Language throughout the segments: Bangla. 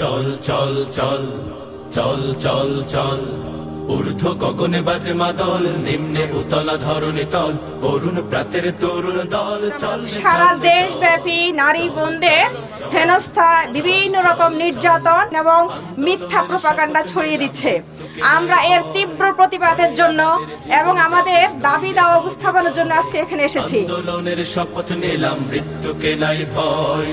চল চল চল চল চল চল। ঊর্ধ্ব গগনে বাজে মাদল নিম্নে উতলা ধরণী তল। অরুণ প্রাতের তরুণ দল চল সারা চল রে, দেশব্যাপী নারী বোনদের হেনস্থা বিভিন্ন রকম নির্যাতন এবং মিথ্যা প্রপাগান্ডা ছড়িয়ে দিচ্ছে। আমরা এর তীব্র প্রতিবাদের জন্য এবং আমাদের দাবি দাওয়া উপস্থাপনের জন্য আজকে এখানে এসেছি। আন্দোলনের শপথ নিলাম মৃত্যুকে নাই ভয়।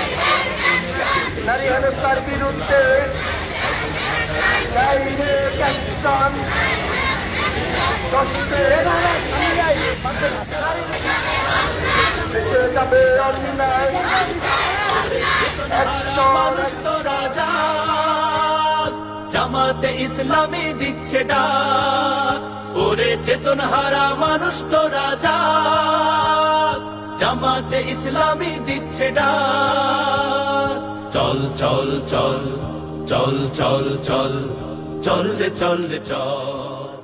জামাতে ইসলামী দিচ্ছে ডাক। ওরে চেতন হারা মানুষ তোরা যাক জামাতে ইসলামী দিচ্ছে ডাক। চল চল চল চল চল চল। চল রে চল চল।